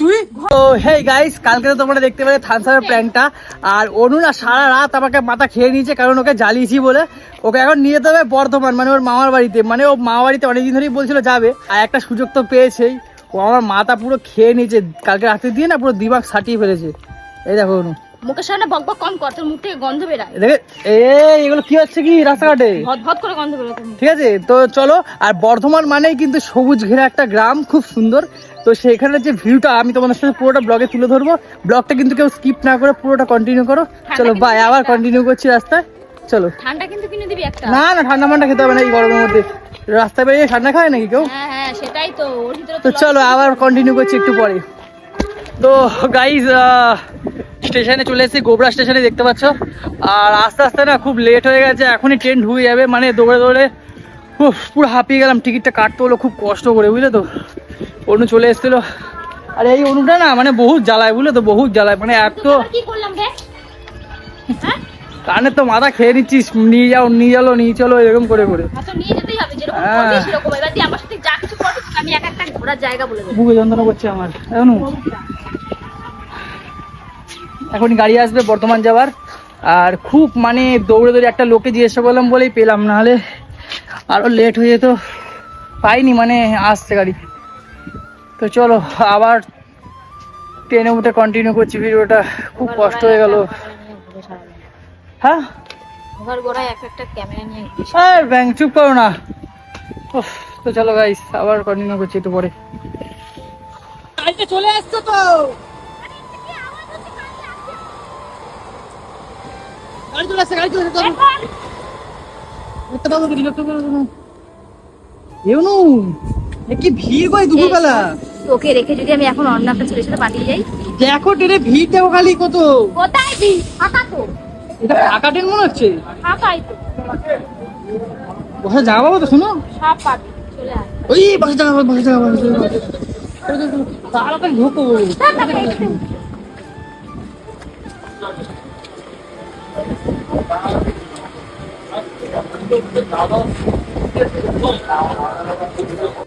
তুই। গাইস কালকে তোমরা দেখতে পেলে প্ল্যানটা আর অনু না মাথা খেয়ে নিয়েছে, কারণ ওকে জ্বালিয়েছি বলে। ওকে এখন নিয়ে যেতে হবে বর্ধমান মানে ওর মামার বাড়িতে। মানে অনেকদিন ধরেই বলছিল যাবে। আর একটা সুযোগ তো পেয়েছেই। ও আমার মাথা পুরো খেয়ে নিয়েছে। কালকে রাত্রে দিয়ে না পুরো দিমাগ সাটিয়ে ফেলেছে। এই দেখো অনু। মুখের সামনে বক বক কম কর তোর মুখ থেকে গন্ধ বেরায়। দেখে এই এগুলো কি হচ্ছে কি রাস্তাঘাটে? ভদ করে গন্ধ বেরোয় ঠিক আছে তো চলো আর বর্ধমান মানেই কিন্তু সবুজ ঘেরা একটা গ্রাম খুব সুন্দর। তো সেখানে যে ভিউটা আমি তোমাদের সাথে পুরোটা ব্লগে তুলে ধরবো। ব্লগটা কিন্তু কেউ স্কিপ না করে পুরোটা কন্টিনিউ করো। চলো বাই আবার কন্টিনিউ করছি রাস্তায়। চলো। ঠান্ডা কিন্তু কিনে দিবি একটা। না না ঠান্ডা মান্ডা খেতে হবে না এই গরমের মধ্যে। রাস্তায় বেরিয়ে ঠান্ডা খায় নাকি কেউ? হ্যাঁ হ্যাঁ সেটাই তো তো চলো আবার কন্টিনিউ করছি একটু পরে। তো গাইজ স্টেশনে চলে এসেছি গোবরা স্টেশনে দেখতে পাচ্ছ। আর আস্তে আস্তে না খুব লেট হয়ে গেছে এখনই ট্রেন ঢুকে যাবে মানে দৌড়ে দৌড়ে। উফ, পুরো হাঁপিয়ে গেলাম টিকিটটা কাটতে হলো খুব কষ্ট করে বুঝলে তো। অনু চলে এসেছিল। আর এই অনুটা না মানে বহুত জ্বালায় বুঝলে তো বহুত জ্বালায় মানে এত হ্যাঁ? কানের তো মাথা খেয়ে নিচ্ছিস নিয়ে যাও নিয়ে চলো নিয়ে চলো এরকম করে করে। হ্যাঁ, হ্যাঁ। বুকে যন্ত্রণা করছে আমার অনু এখনই গাড়ি আসবে বর্ধমান যাওয়ার। আর খুব মানে দৌড়ে দৌড়ে একটা লোকে জিজ্ঞাসা করলাম বলেই পেলাম নাহলে আরও লেট হয়ে যেত। পাইনি মানে আসছে গাড়ি। তো চলো আবার ট্রেনে উঠে কন্টিনিউ করছি ভিডিওটা। খুব কষ্ট হয়ে গেল। হ্যাঁ। আর ব্যাংক চুপ করো না। উফ, তো চলো গাইস আবার কন্টিনিউ করছি একটু পরে। চলে আসছো তো? গাড়ি চলে আসছে গাড়ি চলে আসছে চলো। তো, বিরক্ত করো না। কি ভিড় কই দুপুরবেলা? তোকে রেখে যদি আমি এখন অন্য একটা ছেলের সাথে পাঠিয়ে যাই দেখো ট্রেনে ভিড় দেখো খালি কত। কোথায় দি ফাঁকা তো। এটা ফাঁকা ট্রেন মনে হচ্ছে? ফাঁকাই তো। বসে যাওয়া বাবা তো শোনো। সব পাবি। চলে আয়। ওই বসে বসে তাড়াতাড়ি ঢোকো। থাক, থাক, একটু।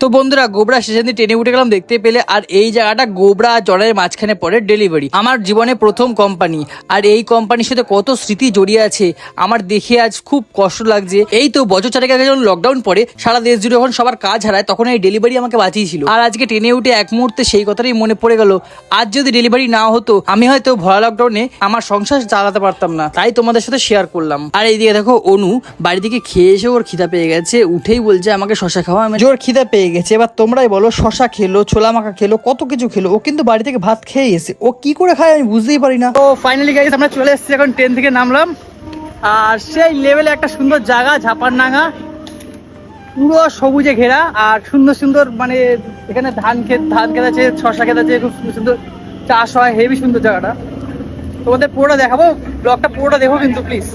তো বন্ধুরা, গোবরা স্টেশন ট্রেনে উঠে গেলাম, দেখতে পেলে আর এই জায়গাটা গোবরা জলের মাঝখানে পড়ে ডেলিভারি আমার জীবনে প্রথম কোম্পানি আর এই কোম্পানির সাথে কত স্মৃতি জড়িয়ে আছে, আমার দেখে আজ খুব কষ্ট লাগছে। এই তো বছর চারেক আগে যখন লকডাউন পড়ে, সারা দেশ জুড়ে যখন সবার কাজ হারায়, তখন এই ডেলিভারি আমাকে বাঁচিয়েছিল। আর আজকে ট্রেনে উঠে এক মুহূর্তে সেই কথাটাই মনে পড়ে গেল। আজ যদি ডেলিভারি না হতো, আমি হয়তো ভরা লকডাউনে আমার সংসার চালাতে পারতাম না। তাই তোমাদের সাথে শেয়ার করলাম। আর এইদিকে দেখো, অনু বাড়ি থেকে খেয়ে এসে ওর খিদা পেয়ে গেছে। উঠেই বলছে আমাকে শশা খাওয়া আমি জোর খিদা পেয়ে গেছে। এবার তোমরাই বলো শশা খেলো ছোলা মাখা খেলো কত কিছু খেলো। ও কিন্তু বাড়ি থেকে ভাত খেয়ে এসে ও কি করে খায় আমি বুঝতেই পারি না। তো ফাইনালি গাইস আমরা চলে এসেছি এখন ট্রেন থেকে নামলাম। আর সেই লেভেলে একটা সুন্দর জায়গা ঝাপারনাঙ্গা। পুরো সবুজে ঘেরা আর সুন্দর সুন্দর মানে এখানে ধান ক্ষেত ধান ক্ষেত আছে শশা ক্ষেত আছে খুব সুন্দর সুন্দর চাষ হয় হেভি সুন্দর জায়গাটা। তোমাদের পুরোটা দেখাবো ব্লগটা পুরোটা দেখো কিন্তু প্লিজ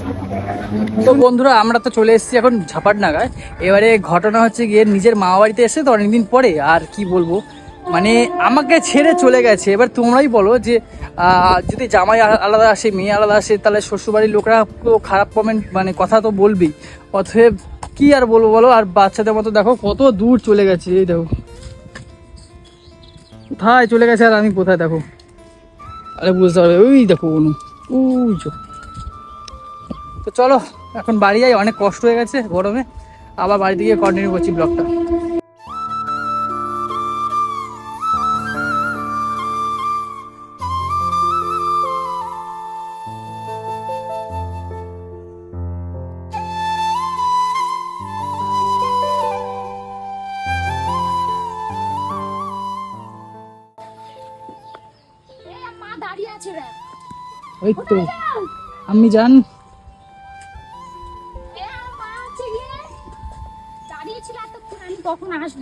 তো বন্ধুরা, আমরা তো চলে এসেছি এখন ঝাপাট নাগায় এবারে ঘটনা হচ্ছে গিয়ে নিজের মামা বাড়িতে এসে তো অনেকদিন পরে, আর কি বলব? মানে আমাকে ছেড়ে চলে গেছে। এবার তোমরাই বলো যে যদি জামাই আলাদা আসে, মেয়ে আলাদা আসে, তাহলে শ্বশুরবাড়ির লোকরা তো খারাপ কমেন্ট মানে কথা তো বলবেই। অতএব কি আর বলব বলো? আর বাচ্চাদের মতো দেখো, কত দূর চলে গেছে, এই দেখো। কোথায় চলে গেছে আর আমি কোথায় দেখো? আরে বুঝতে পারবে, ওই দেখো অনু ওই তো চলো, এখন বাড়ি যাই, অনেক কষ্ট হয়ে গেছে গরমে। আবার বাড়ি থেকে কন্টিনিউ করছি ব্লগটা কখন আসব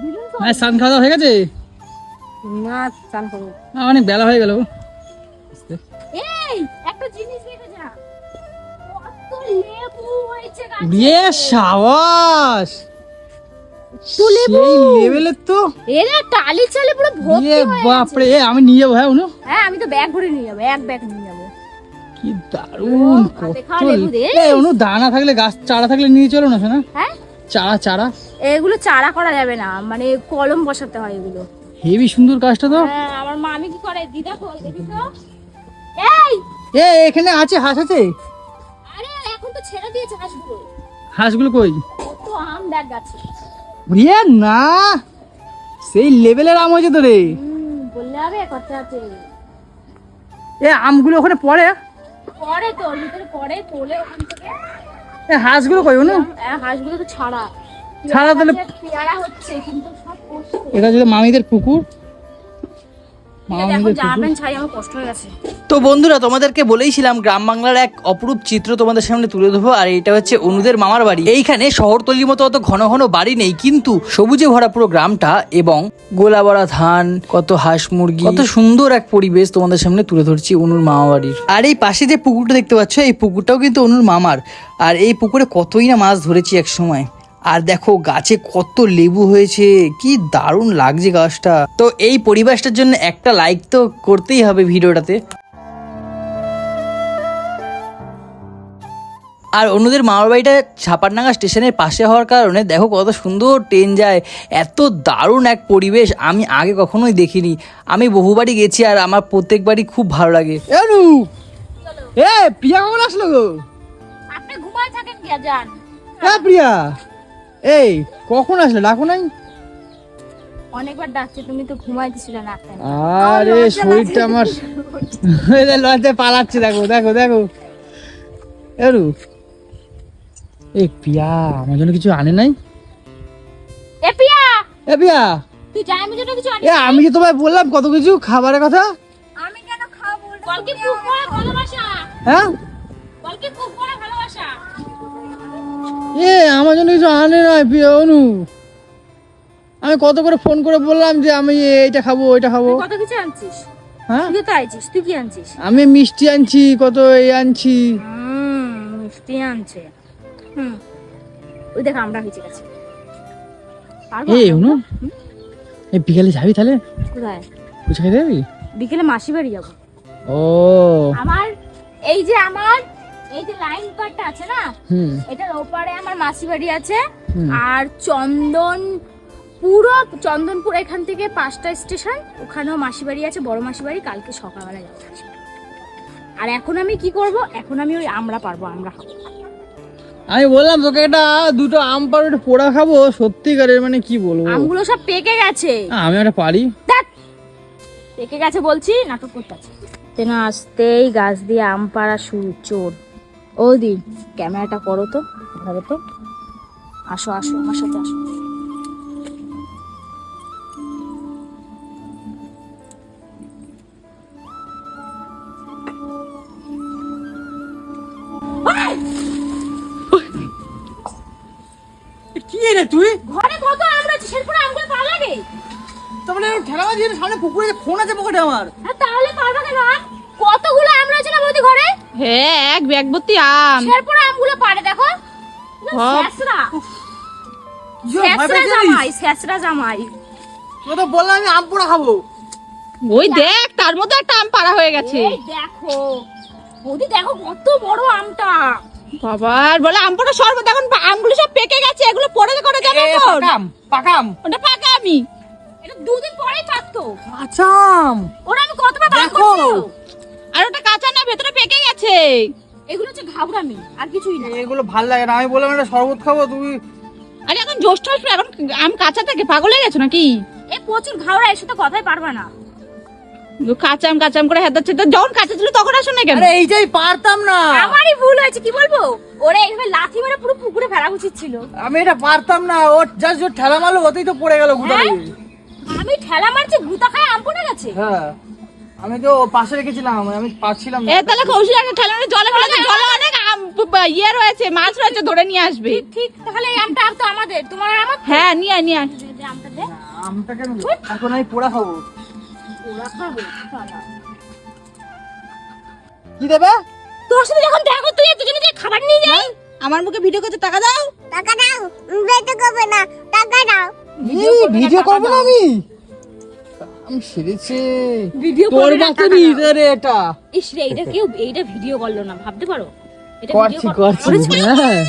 দিলুন তো হ্যাঁ স্নান খাওয়া দাওয়া হয়ে গেছে? না চান করব। অনেক বেলা হয়ে গেল। এই একটা জিনিস দেখে যা। কত লেবু হয়েছে গাছে। বিয়ে সাবাস তো লেবু। সেই লেভেলের তো। এরা টালি চালে পুরো ভর্তি হয়ে এ, আমি নিয়ে যাব হ্যাঁ হ্যাঁ আমি তো ব্যাগ ভরে নিয়ে যাব এক ব্যাগ নিয়ে যাব। কি দারুণ কত দানা থাকলে গাছ চারা থাকলে নিয়ে চলো না শোনা হ্যাঁ? চারা চারা। এগুলো চারা করা যাবে না মানে কলম বসাতে হয় এগুলো। হেভি সুন্দর কাজটা তো। হ্যাঁ আমার মামি কি করে? দিদা কল দেখি তো। এই! এ এখানে আছে হাঁস আছে? আরে এখন তো ছেড়ে দিয়েছে হাঁসগুলো। হাঁসগুলো কই? আম দেখ গাছে। রিয়া না। সেই লেভেলের আম হয়েছে তো রে বললে আছে। এ আমগুলো ওখানে পড়ে? পড়ে তো ভিতরে পড়ে তোলে ওখান থেকে। এ হাঁসগুলো কই হ্যাঁ হাঁসগুলো তো ছাড়া। ছাড়া তাহলে পেয়ারা হচ্ছে কিন্তু সব এটা যদি মামিদের পুকুর। তো বন্ধুরা তোমাদেরকে বলেইছিলাম গ্রাম বাংলার এক অপরূপ চিত্র তোমাদের সামনে তুলে ধরবো আর এটা হচ্ছে অনুদের মামার বাড়ি। এইখানে শহরতলির মতো অত ঘন ঘন বাড়ি নেই কিন্তু সবুজে ভরা পুরো গ্রামটা এবং গোলা ভরা ধান কত হাঁস মুরগি কত সুন্দর এক পরিবেশ তোমাদের সামনে তুলে ধরছি অনুর মামা বাড়ির। আর এই পাশে যে পুকুরটা দেখতে পাচ্ছ এই পুকুরটাও কিন্তু অনুর মামার। আর এই পুকুরে কতই না মাছ ধরেছি এক সময়। আর দেখো গাছে কত লেবু হয়েছে কি দারুণ লাগছে গাছটা। তো এই পরিবেশটার জন্য একটা লাইক তো করতেই হবে ভিডিওটাতে। আর অন্যদের মামার বাড়িটা ছাপারনাঙ্গা স্টেশনের পাশে হওয়ার কারণে দেখো কত সুন্দর ট্রেন যায় এত দারুণ এক পরিবেশ আমি আগে কখনোই দেখিনি। আমি বহুবারই গেছি আর আমার প্রত্যেকবারই খুব ভালো লাগে। এ প্রিয়া কখন আসলো গো? আপনি ঘুমায় থাকেন কে যান হ্যাঁ প্রিয়া। এই কখন আসলে? ডাকো নাই? অনেকবার ডাকছে তুমি তো ঘুমাইতেছিলে আরে শরীরটা আমার পালাচ্ছে দেখো দেখো দেখো। এরু এই পিয়া আমার জন্য কিছু আনে নাই? এ পিয়া! এ পিয়া! তুই যাই আমি জন্য কিছু আনি এ আমি কি তোমায় বললাম কত কিছু খাবারের কথা? আমি কেন খাব? বলকে খুব ভালোবাসা। হ্যাঁ? বলকে এ আমার জন্য কিছু আনে নাই পিয়া অনু। আমি কত করে ফোন করে বললাম যে আমি এইটা খাব ওইটা খাব। কত কিছু আনছিস? হ্যাঁ? তুই তো আইছিস তুই কি আনছিস? আমি মিষ্টি আনছি কত এই আনছি। হুম মিষ্টি আনছে। হুম ওই দেখ আমরা হয়েছে গেছে। পারব এই অনু এই বিকালে যাবি তাহলে? কোথায়? কিছু যাবি? বিকেলে মাসি বাড়ি যাব। ও। আমার এই যে আমার এই যে লাইন কাটটা আছে না এটার ওপারে আমার মাসি বাড়ি আছে আর চন্দন পুরো চন্দনপুর এখান থেকে পাঁচটা স্টেশন ওখানেও মাসি বাড়ি আছে বড় মাসি বাড়ি কালকে সকালবেলা যাব আর এখন আমি কি করব? এখন আমি ওই আমরা পারব আমরা আমি বললাম তোকে একটা দুটো আম পাড়ো একটা পোড়া খাব সত্যিকারের মানে কি বলব? আমগুলো সব পেকে গেছে। আমি একটা পারি। পেকে গেছে বলছি নাটক করতেছে তেন আসতেই গাছ দিয়ে আম পাড়া শুরু চোর। ও দি ক্যামেরাটা করো তো ধরো তো। আসো আসো আমার সাথে আসো। কি রে তুই? ঘরে কত আম রয়েছে সেরপরে আমগুলো পাওয়া লাগে? তাহলে ঠেলাবাজি সামনে পুকুরে ফোন আছে পকেটে আমার হ্যাঁ তাহলে পারবা কেন আম? কতগুলো আম রয়েছে না বৌদি ঘরে হ্যাঁ এক ব্যাগ ভর্তি আম। সেরপরে আমগুলো পারে দেখো। শেষরা শেষরা জামাই শেষরা জামাই। তোকে তো বললাম আমি আম পোড়া খাব। ওই দেখ। তার মধ্যে একটা আম পাড়া হয়ে গেছে। দেখো। বৌদি দেখো কত বড় আমটা। বাবা আর বলে আম পাড়া শরবত এখন আমগুলো সব পেকে গেছে এগুলো পরে করে যাবে এখন পাকাম পাকাম ওটা পাকা আমি। এটা দুদিন পরেই পাকতো। আচ্ছা ওরা আমি কতবার বার দেখো। করছি আর ওটা কাঁচা না ভেতরে পেকে গেছে। এগুলো হচ্ছে ঘাবড়ামি আর কিছুই না। এগুলো ভালো লাগে না আমি বললাম একটা শরবত খাব তুই আরে এখন জ্যৈষ্ঠ মাস, এখন আম কাঁচা থাকে পাগল হয়ে গেছো নাকি? এ প্রচুর ঘাওড়া এর সাথে কথাই পারবা না। কাঁচা আম কাঁচা আম করে হেদাচ্ছে তো যখন কাঁচা ছিল তখন আসো না কেন? আরে এইটাই পারতাম না। আমারই ভুল হয়েছে কি বলব? ওরা এইভাবে লাথি মেরে পুরো পুকুরে ফেলা উচিত ছিল। আমি এটা পারতাম না ও জাস্ট ও ঠেলা মারলো ওতেই তো পড়ে গেল গুটা হ্যাঁ? আমি ঠেলা মারছি গুতা খায় আম পড়ে গেছে? হ্যাঁ। আমি তো পাশে রেখেছিলাম আমি পাচ্ছিলাম এ তাহলে কৌশল একটা ঠেলা জলে ফেলে দে, জলে অনেক আম ইয়ে রয়েছে মাছ রয়েছে ধরে নিয়ে আসবে। ঠিক ঠিক তাহলে এই আমটা তো আমাদের। তোমার আর আমার? হ্যাঁ নিয়ে আয়, নিয়ে আয়। আমটা দে। আমটা কেন এখন আমি পোড়া খাব। ওরা খাবে? শালা। কি দেবে? তোর সাথে যখন দেখা দেখো তুই দুজনে যে খাবার নিয়ে যাই। আমার মুখে ভিডিও করতে টাকা দাও। টাকা দাও বেটে করবে না টাকা দাও। ভিডিও করব না আমি। আমি সেরেছি। ভিডিও তোর করবে না, মতো টাকা দাও। রে এটা। ইস রে এইটা কেউ এইটা ভিডিও করল না ভাবতে পারো? এটা করছি করছি। হ্যাঁ।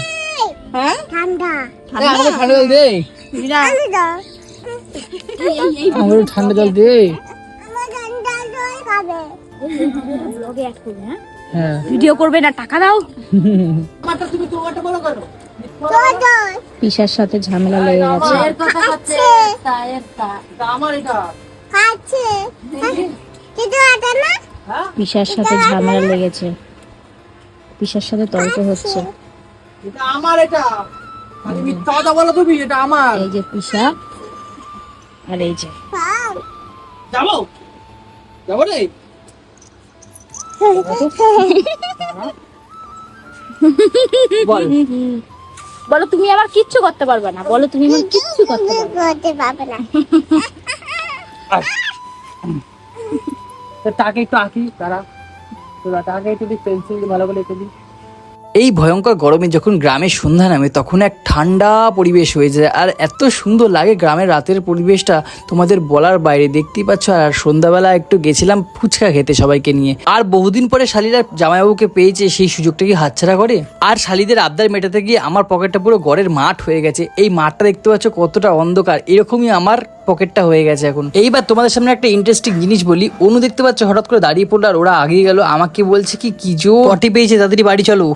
হ্যাঁ? ঠান্ডা। এ, আমাকে ঠান্ডা। জল দে। আমার ঠান্ডা জল দে ব্লগে অ্যাড করবে হ্যাঁ? হ্যাঁ। ভিডিও করবে না টাকা দাও। পিসার সাথে ঝামেলা লেগে গেছে। আমার এটা। পিসার সাথে ঝামেলা লেগেছে। পিসার সাথে তর্ক হচ্ছে। এটা আমার এটা। খালি মিথ্যা কথা বলো তুমি এটা আমার। এই যে পিসা আর এই যে। যাব? যাব রে? বলো। তুমি আবার কিচ্ছু করতে পারবে না। বলো তুমি আমার কিচ্ছু করতে পারবে না। তাকে একটু আঁকি তারা তাকে ভালো এই ভয়ঙ্কর গরমে যখন গ্রামে সন্ধ্যা নামে, তখন এক ঠান্ডা পরিবেশ হয়ে যায়। আর এত সুন্দর লাগে গ্রামের রাতের পরিবেশটা। তোমাদের বলার বাইরে দেখতেই পাচ্ছ, আর সন্ধ্যাবেলা একটু গেছিলাম ফুচকা খেতে সবাইকে নিয়ে। আর বহুদিন পরে শালিরা জামাইবাবুকে পেয়েছে, সেই সুযোগটা কি হাতছাড়া করে? আর শালিদের আবদার মেটাতে গিয়ে আমার পকেটটা পুরো ঘরের মাঠ হয়ে গেছে। এই মাঠটা দেখতে পাচ্ছ কতটা অন্ধকার। এরকমই আমার পকেটটা হয়ে গেছে এখন। এইবার তোমাদের সামনে একটা ইন্টারেস্টিং জিনিস বলি। অনু দেখতে পাচ্ছ, হঠাৎ করে দাঁড়িয়ে পড়ল আর ওরা আগিয়ে গেল। আমাকে বলছে কি কি জো? পটি পেয়েছে, তাড়াতাড়ি বাড়ি চলো।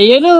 এই এলো।